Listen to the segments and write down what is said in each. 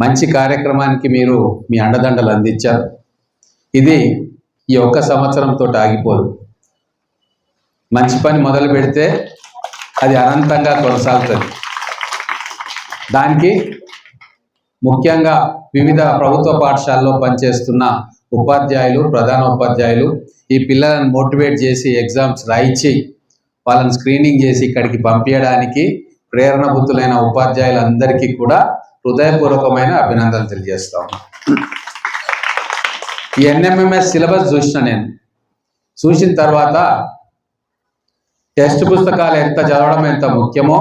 మంచి కార్యక్రమానికి మీరు మీ అండదండలు అందించారు. ఇది ఈ ఒక్క సంవత్సరంతో ఆగిపోదు. మంచి పని మొదలు పెడితే అది అనంతంగా కొనసాగుతుంది. దానికి ముఖ్యంగా వివిధ ప్రభుత్వ పాఠశాలలో పనిచేస్తున్న ఉపాధ్యాయులు ప్రధాన ఉపాధ్యాయులు ఈ పిల్లలను మోటివేట్ చేసి ఎగ్జామ్స్ రాయించి వాళ్ళని స్క్రీనింగ్ చేసి ఇక్కడికి పంపించడానికి ప్రేరణభూతులైన ఉపాధ్యాయులందరికీ కూడా హృదయపూర్వకమైన అభినందనలు తెలియజేస్తాం ఈ ఎన్ఎంఎంఎస్ సిలబస్ చూసిన నేను. చూసిన తర్వాత టెక్స్ట్ పుస్తకాలు ఎంత చదవడం ఎంత ముఖ్యమో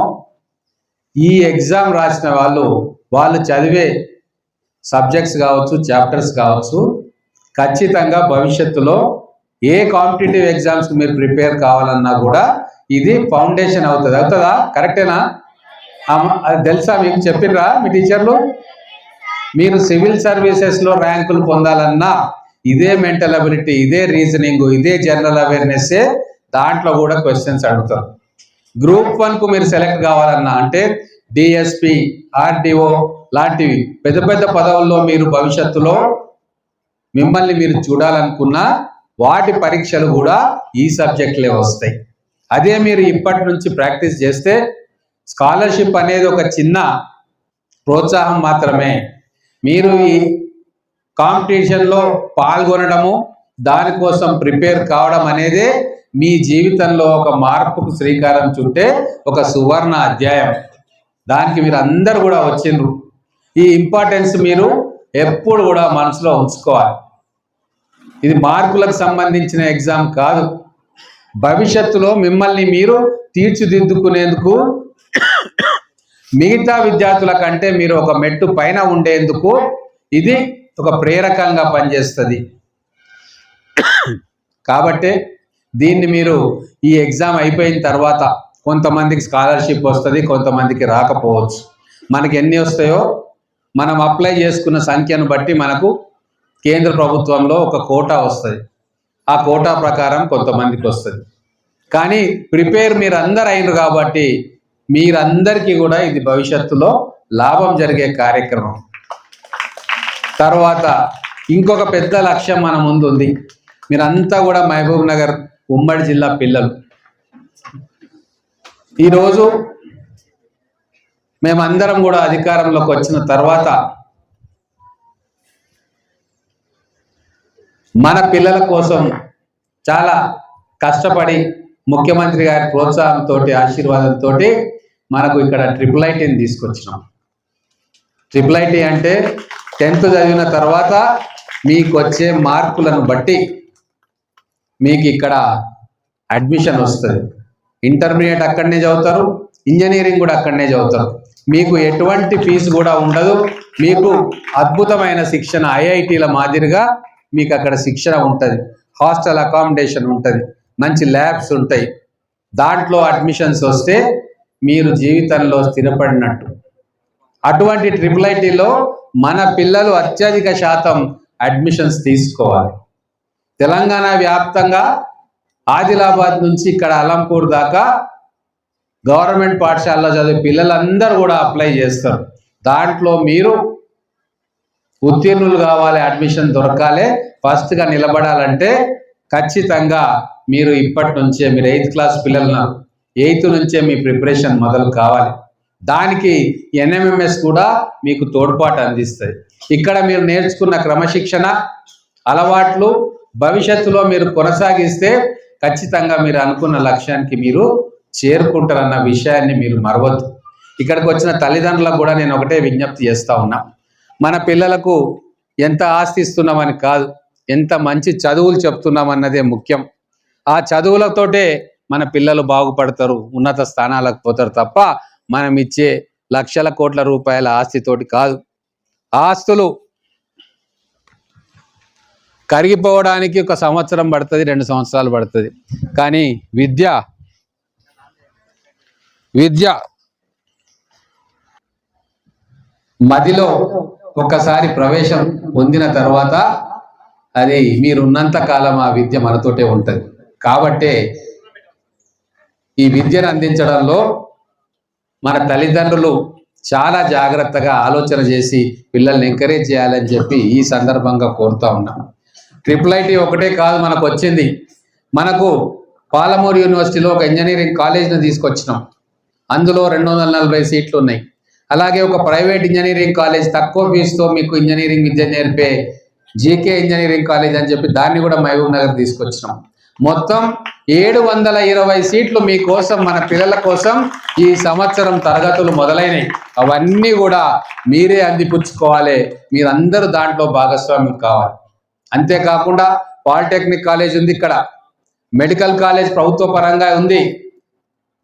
ఈ ఎగ్జామ్ రాసిన వాళ్ళు వాళ్ళు చదివే సబ్జెక్ట్స్ కావచ్చు చాప్టర్స్ కావచ్చు ఖచ్చితంగా భవిష్యత్తులో ఏ కాంపిటేటివ్ ఎగ్జామ్స్కి మీరు ప్రిపేర్ కావాలన్నా కూడా ఇది ఫౌండేషన్ అవుతుంది. అవుతుందా? కరెక్టేనా? తెలుసా మీకు చెప్పిర్రా మీ టీచర్లు? మీరు సివిల్ సర్వీసెస్లో ర్యాంకులు పొందాలన్నా ఇదే మెంటల్ అబిలిటీ ఇదే రీజనింగ్ ఇదే జనరల్ అవేర్నెస్ దాంట్లో కూడా క్వశ్చన్స్ అడుగుతారు. గ్రూప్ వన్కు మీరు సెలెక్ట్ కావాలన్నా అంటే డిఎస్పి ఆర్డిఓ లాంటివి పెద్ద పెద్ద పదవుల్లో మీరు భవిష్యత్తులో మిమ్మల్ని మీరు చూడాలనుకున్నా వాటి పరీక్షలు కూడా ఈ సబ్జెక్ట్లే వస్తాయి. అదే మీరు ఇప్పటి నుంచి ప్రాక్టీస్ చేస్తే స్కాలర్షిప్ అనేది ఒక చిన్న ప్రోత్సాహం మాత్రమే. మీరు ఈ కాంపిటీషన్లో పాల్గొనడము దానికోసం ప్రిపేర్ కావడం అనేదే మీ జీవితంలో ఒక మార్పుకు శ్రీకారం చుట్టే ఒక సువర్ణ అధ్యాయం. దానికి మీరు అందరు కూడా వచ్చిండ్రు. ఈ ఇంపార్టెన్స్ మీరు ఎప్పుడు కూడా మనసులో ఉంచుకోవాలి. ఇది మార్కులకు సంబంధించిన ఎగ్జామ్ కాదు. భవిష్యత్తులో మిమ్మల్ని మీరు తీర్చిదిద్దుకునేందుకు మిగతా విద్యార్థుల కంటే మీరు ఒక మెట్టు పైన ఉండేందుకు ఇది ఒక ప్రేరకంగా పనిచేస్తుంది. కాబట్టి దీన్ని మీరు ఈ ఎగ్జామ్ అయిపోయిన తర్వాత కొంతమందికి స్కాలర్షిప్ వస్తుంది కొంతమందికి రాకపోవచ్చు. మనకి ఎన్ని వస్తాయో మనం అప్లై చేసుకున్న సంఖ్యను బట్టి మనకు కేంద్ర ప్రభుత్వంలో ఒక కోటా వస్తుంది. ఆ కోటా ప్రకారం కొంతమందికి వస్తుంది. కానీ ప్రిపేర్ మీరు అందరు అయినరు కాబట్టి మీరందరికీ కూడా ఇది భవిష్యత్తులో లాభం జరిగే కార్యక్రమం. తర్వాత ఇంకొక పెద్ద లక్ష్యం మన ముందు ఉంది. మీరంతా కూడా మహబూబ్ నగర్ ఉమ్మడి జిల్లా పిల్లలు. ఈరోజు మేమందరం కూడా అధికారంలోకి వచ్చిన తర్వాత మన పిల్లల కోసం చాలా కష్టపడి ముఖ్యమంత్రి గారి ప్రోత్సాహంతో ఆశీర్వాదంతో మనకు ఇక్కడ ట్రిపుల్ ఐటీని తీసుకొచ్చినాం. ట్రిపుల్ ఐటీ అంటే టెన్త్ చదివిన తర్వాత మీకు వచ్చే మార్కులను బట్టి మీకు ఇక్కడ అడ్మిషన్ వస్తుంది. ఇంటర్మీడియట్ అక్కడనే చదువుతారు ఇంజనీరింగ్ కూడా అక్కడనే చదువుతారు. మీకు ఎటువంటి ఫీజు కూడా ఉండదు. మీకు అద్భుతమైన శిక్షణ ఐఐటీల మాదిరిగా మీకు అక్కడ శిక్షణ ఉంటుంది. హాస్టల్ అకామిడేషన్ ఉంటుంది. మంచి ల్యాబ్స్ ఉంటాయి. దాంట్లో అడ్మిషన్స్ వస్తే మీరు జీవితంలో స్థిరపడినట్టు. అటువంటి ట్రిపుల్ ఐటీలో మన పిల్లలు అత్యధిక శాతం అడ్మిషన్స్ తీసుకోవాలి. తెలంగాణ వ్యాప్తంగా ఆదిలాబాద్ నుంచి ఇక్కడ అలంపూర్ దాకా గవర్నమెంట్ పాఠశాలలో చదివే పిల్లలందరూ కూడా అప్లై చేస్తారు. దాంట్లో మీరు ఉత్తీర్ణులు కావాలి అడ్మిషన్ దొరకాలి ఫస్ట్గా నిలబడాలంటే ఖచ్చితంగా మీరు ఇప్పటి నుంచే మీరు ఎయిత్ క్లాస్ పిల్లలను ఎయిత్ నుంచే మీ ప్రిపరేషన్ మొదలు కావాలి. దానికి ఎన్ఎంఎంఎస్ కూడా మీకు తోడ్పాటు అందిస్తుంది ఇక్కడ మీరు నేర్చుకున్న క్రమశిక్షణ అలవాట్లు భవిష్యత్తులో మీరు కొనసాగిస్తే ఖచ్చితంగా మీరు అనుకున్న లక్ష్యానికి మీరు చేరుకుంటారన్న విషయాన్ని మీరు మరవద్దు. ఇక్కడికి వచ్చిన తల్లిదండ్రులకు కూడా నేను ఒకటే విజ్ఞప్తి చేస్తూ ఉన్నా. మన పిల్లలకు ఎంత ఆస్తి ఇస్తున్నామని కాదు ఎంత మంచి చదువులు చెప్తున్నామన్నదే ముఖ్యం. ఆ చదువులతోటే మన పిల్లలు బాగుపడతారు ఉన్నత స్థానాలకు పోతారు తప్ప మనం ఇచ్చే లక్షల కోట్ల రూపాయల ఆస్తితోటి కాదు. ఆస్తులు కరిగిపోవడానికి ఒక సంవత్సరం పడుతుంది రెండు సంవత్సరాలు పడుతుంది. కానీ విద్య విద్య మదిలో ఒక్కసారి ప్రవేశం పొందిన తర్వాత అది మీరున్నంత కాలం ఆ విద్య మనతోటే ఉంటుంది. కాబట్టే ఈ విద్యను అందించడంలో మన తల్లిదండ్రులు చాలా జాగ్రత్తగా ఆలోచన చేసి పిల్లల్ని ఎంకరేజ్ చేయాలని చెప్పి ఈ సందర్భంగా కోరుతా ఉన్నాం. ట్రిపుల్ ఐటీ ఒకటే కాదు మనకు వచ్చింది. మనకు పాలమూరు యూనివర్సిటీలో ఒక ఇంజనీరింగ్ కాలేజ్ని తీసుకొచ్చినాం. అందులో రెండు వందల నలభై సీట్లు ఉన్నాయి. అలాగే ఒక ప్రైవేట్ ఇంజనీరింగ్ కాలేజ్ తక్కువ ఫీజుతో మీకు ఇంజనీరింగ్ విద్య నేర్పే జీకే ఇంజనీరింగ్ కాలేజ్ అని చెప్పి దాన్ని కూడా మహబూబ్ నగర్ తీసుకొచ్చినాం. మొత్తం ఏడు వందల ఇరవై సీట్లు మీకోసం మన పిల్లల కోసం ఈ సంవత్సరం తరగతులు మొదలైనవి అవన్నీ కూడా మీరే అందిపుచ్చుకోవాలి. మీరందరూ దాంట్లో భాగస్వాములు కావాలి. అంతేకాకుండా పాలిటెక్నిక్ కాలేజ్ ఉంది ఇక్కడ. మెడికల్ కాలేజ్ ప్రభుత్వ పరంగా ఉంది.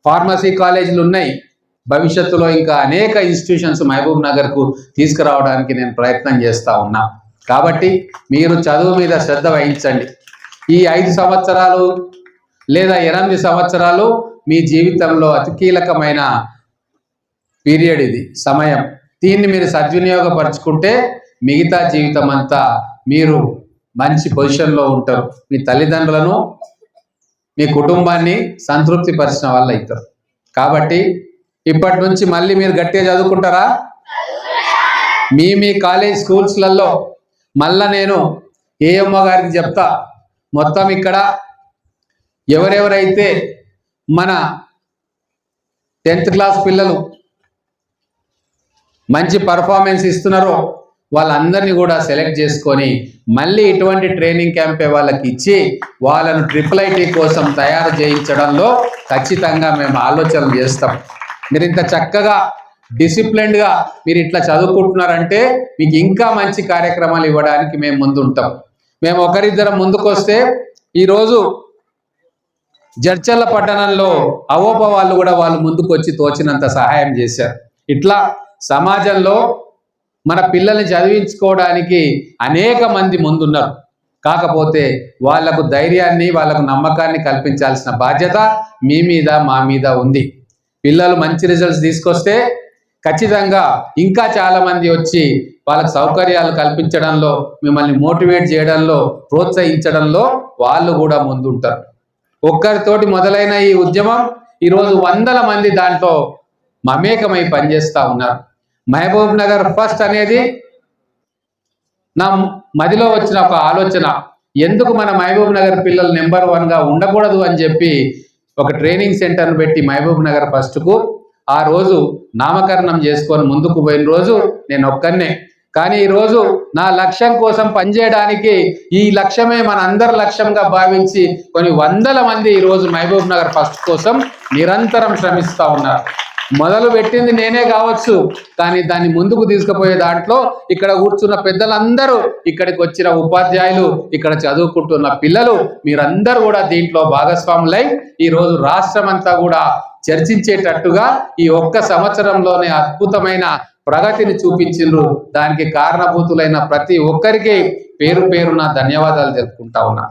ఫార్మసీ కాలేజీలు ఉన్నాయి. భవిష్యత్తులో ఇంకా అనేక ఇన్స్టిట్యూషన్స్ మహబూబ్ నగర్కు తీసుకురావడానికి నేను ప్రయత్నం చేస్తా ఉన్నా. కాబట్టి మీరు చదువు మీద శ్రద్ధ వహించండి. ఈ ఐదు సంవత్సరాలు లేదా ఎనిమిది సంవత్సరాలు మీ జీవితంలో అతి కీలకమైన పీరియడ్ ఇది సమయం. దీన్ని మీరు సద్వినియోగపరుచుకుంటే మిగతా జీవితం అంతా మీరు మంచి పొజిషన్లో ఉంటారు. మీ తల్లిదండ్రులను మీ కుటుంబాన్ని సంతృప్తి పరిచిన వాళ్ళు అవుతారు. కాబట్టి ఇప్పటి నుంచి మళ్ళీ మీరు గట్టిగా చదువుకుంటారా? మీ మీ కాలేజ్ స్కూల్స్లలో మళ్ళా నేను ఏఎమ్మ గారికి చెప్తా. మొత్తం ఇక్కడ ఎవరెవరైతే మన టెన్త్ క్లాస్ పిల్లలు మంచి పర్ఫార్మెన్స్ ఇస్తున్నారో వాళ్ళందరినీ కూడా సెలెక్ట్ చేసుకొని మళ్ళీ ఇటువంటి ట్రైనింగ్ క్యాంపే వాళ్ళకి ఇచ్చి వాళ్ళను ట్రిపుల్ ఐటీ కోసం తయారు చేయించడంలో ఖచ్చితంగా మేము ఆలోచనలు చేస్తాం. మీరు ఇంత చక్కగా డిసిప్లిన్డ్గా మీరు ఇట్లా చదువుకుంటున్నారంటే మీకు ఇంకా మంచి కార్యక్రమాలు ఇవ్వడానికి మేము ముందుంటాం. మేము ఒకరిద్దరం ముందుకొస్తే ఈరోజు జడ్చల్ల పట్టణంలో అవోప వాళ్ళు కూడా వాళ్ళు ముందుకు వచ్చి తోచినంత సహాయం చేశారు. ఇట్లా సమాజంలో మన పిల్లల్ని చదివించుకోవడానికి అనేక మంది ముందున్నారు. కాకపోతే వాళ్ళకు ధైర్యాన్ని వాళ్ళకు నమ్మకాన్ని కల్పించాల్సిన బాధ్యత మీ మీద మా మీద ఉంది. పిల్లలు మంచి రిజల్ట్స్ తీసుకొస్తే ఖచ్చితంగా ఇంకా చాలా మంది వచ్చి వాళ్ళకి సౌకర్యాలు కల్పించడంలో మిమ్మల్ని మోటివేట్ చేయడంలో ప్రోత్సహించడంలో వాళ్ళు కూడా ముందుంటారు. ఒక్కరితోటి మొదలైన ఈ ఉద్యమం ఈరోజు వందల మంది దాంట్లో మమేకమై పనిచేస్తూ ఉన్నారు. మహబూబ్ నగర్ ఫస్ట్ అనేది నా మదిలో వచ్చిన ఒక ఆలోచన. ఎందుకు మన మహబూబ్ నగర్ పిల్లలు నెంబర్ వన్గా ఉండకూడదు అని చెప్పి ఒక ట్రైనింగ్ సెంటర్ను పెట్టి మహబూబ్ నగర్ ఫస్ట్కు ఆ రోజు నామకరణం చేసుకొని ముందుకు పోయిన రోజు నేను ఒక్కనే కానీ ఈరోజు నా లక్ష్యం కోసం పనిచేయడానికి ఈ లక్ష్యమే మన అందరి లక్ష్యంగా భావించి కొన్ని వందల మంది ఈరోజు మహబూబ్ నగర్ ఫస్ట్ కోసం నిరంతరం శ్రమిస్తూ ఉన్నారు. మొదలు పెట్టింది నేనే కావచ్చు. కానీ దాన్ని ముందుకు తీసుకుపోయే దాంట్లో ఇక్కడ కూర్చున్న పెద్దలందరూ ఇక్కడికి వచ్చిన ఉపాధ్యాయులు ఇక్కడ చదువుకుంటున్న పిల్లలు మీరందరూ కూడా దీంట్లో భాగస్వాములై ఈ రోజు రాష్ట్రం అంతా కూడా చర్చించేటట్టుగా ఈ ఒక్క సంవత్సరంలోనే అద్భుతమైన ప్రగతిని చూపించిండ్రు. దానికి కారణభూతులైన ప్రతి ఒక్కరికి పేరు పేరున ధన్యవాదాలు తెలుపుకుంటా ఉన్నా.